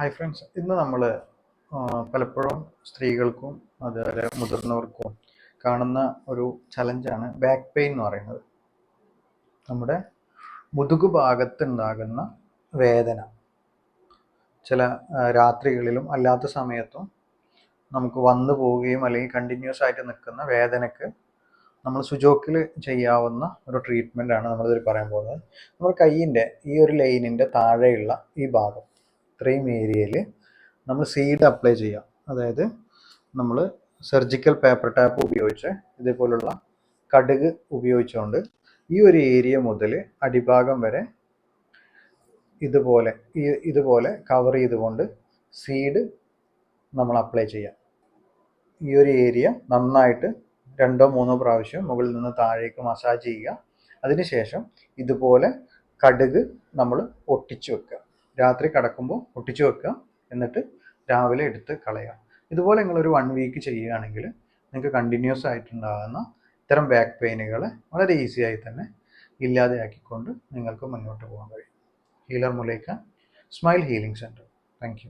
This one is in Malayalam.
ഹായ് ഫ്രണ്ട്സ് ഇന്ന് നമ്മൾ പലപ്പോഴും സ്ത്രീകൾക്കും അതുപോലെ മുതിർന്നവർക്കും കാണുന്ന ഒരു ചലഞ്ചാണ് ബാക്ക് പെയിൻ എന്ന് പറയുന്നത്. നമ്മുടെ മുതുകു ഭാഗത്തുണ്ടാകുന്ന വേദന. ചില രാത്രികളിലും അല്ലാത്ത സമയത്തും നമുക്ക് വന്നു പോവുകയും അല്ലെങ്കിൽ കണ്ടിന്യൂസ് ആയിട്ട് നിൽക്കുന്ന വേദനക്ക് നമ്മൾ സുജോക്കിൽ ചെയ്യാവുന്ന ഒരു ട്രീറ്റ്മെന്റ് ആണ് നമ്മളിതിൽ പറയാൻ പോകുന്നത്. നമ്മുടെ കയ്യിന്റെ ഈ ഒരു ലൈനിന്റെ താഴെയുള്ള ഈ ഭാഗം. ഇത്രയും ഏരിയയിൽ നമ്മൾ സീഡ് അപ്ലൈ ചെയ്യാം. അതായത് നമ്മൾ സർജിക്കൽ പേപ്പർ ടാപ്പ് ഉപയോഗിച്ച് ഇതേപോലുള്ള കടുക് ഉപയോഗിച്ചുകൊണ്ട് ഈ ഒരു ഏരിയ മുതൽ അടിഭാഗം വരെ ഇതുപോലെ ഇതുപോലെ കവർ ചെയ്തുകൊണ്ട് സീഡ് നമ്മൾ അപ്ലൈ ചെയ്യാം. ഈ ഒരു ഏരിയ നന്നായിട്ട് രണ്ടോ മൂന്നോ പ്രാവശ്യം മുകളിൽ നിന്ന് താഴേക്ക് മസാജ് ചെയ്യുക. അതിനുശേഷം ഇതുപോലെ കടുക് നമ്മൾ ഒട്ടിച്ചു വെക്കുക. രാത്രി കിടക്കുമ്പോൾ ഒട്ടിച്ചു വെക്കുക. എന്നിട്ട് രാവിലെ എടുത്ത് കളയുക. ഇതുപോലെ നിങ്ങൾ ഒരു വൺ വീക്ക് ചെയ്യുകയാണെങ്കിൽ നിങ്ങൾക്ക് കണ്ടിന്യൂസ് ആയിട്ടുണ്ടാകുന്ന ഇത്തരം ബാക്ക് പെയിനുകളെ വളരെ ഈസിയായി തന്നെ ഇല്ലാതെയാക്കിക്കൊണ്ട് നിങ്ങൾക്ക് മുന്നോട്ട് പോകാൻ കഴിയും. ഹീലർ മുലേക്ക സ്മൈൽ ഹീലിംഗ് സെന്റർ താങ്ക്